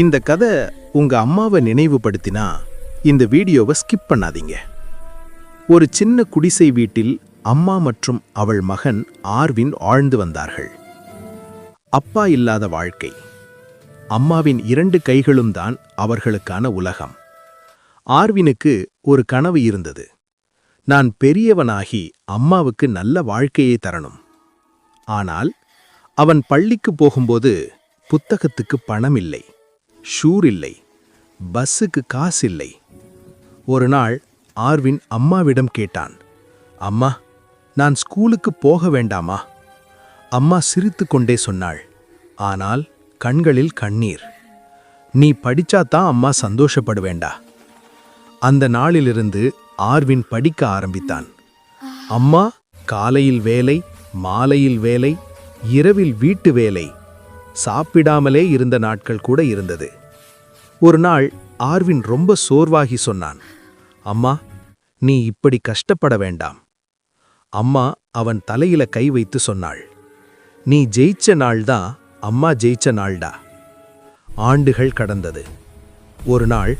இந்த கதை உங்க அம்மாவை நினைவுபடுத்தினா இந்த வீடியோவை ஸ்கிப் பண்ணாதீங்க. ஒரு சின்ன குடிசை வீட்டில் அம்மா மற்றும் அவள் மகன் ஆர்வின் ஆழ்ந்து வந்தார்கள். அப்பா இல்லாத வாழ்க்கை. அம்மாவின் இரண்டு கைகளும் தான் அவர்களுக்கான உலகம். ஆர்வினுக்கு ஒரு கனவு இருந்தது. நான் பெரியவனாகி அம்மாவுக்கு நல்ல வாழ்க்கையை தரணும். ஆனால் அவன் பள்ளிக்கு போகும்போது புத்தகத்துக்கு பணம் இல்லை ஷூர் இல்லை பஸ்ஸுக்கு காசு இல்லை ஒரு நாள் ஆர்வின் அம்மாவிடம் கேட்டான் அம்மா நான் ஸ்கூலுக்கு போக வேண்டாமா? அம்மா சிரித்து கொண்டே சொன்னாள் ஆனால் கண்களில் கண்ணீர். நீ படிச்சாதான் அம்மா சந்தோஷப்படுவேண்டா. அந்த நாளிலிருந்து ஆர்வின் படிக்க ஆரம்பித்தான். அம்மா காலையில் வேலை மாலையில் வேலை இரவில் வீட்டு வேலை சாப்பிடாமலே இருந்த நாட்கள் கூட இருந்தது. ஒரு நாள் ஆர்வின் ரொம்ப சோர்வாகி சொன்னான். அம்மா நீ இப்படி கஷ்டப்பட வேண்டாம். அம்மா அவன் தலையில கை வைத்து சொன்னாள். நீ ஜெயிச்ச நாள்தான் அம்மா ஜெயிச்ச நாள்டா. ஆண்டுகள் கடந்தது. ஒரு நாள்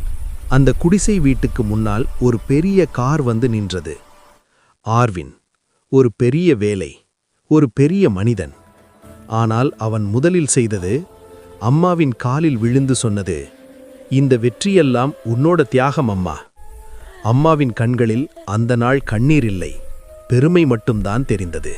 அந்த குடிசை வீட்டுக்கு முன்னால் ஒரு பெரிய கார் வந்து நின்றது. ஆர்வின் ஒரு பெரிய வேலை ஒரு பெரிய மனிதன். ஆனால் அவன் முதலில் செய்தது அம்மாவின் காலில் விழுந்து சொன்னது இந்த வெற்றியெல்லாம் உன்னோட தியாகம் அம்மா. அம்மாவின் கண்களில் அந்த நாள் கண்ணீர் இல்லை. பெருமை மட்டும்தான் தெரிந்தது.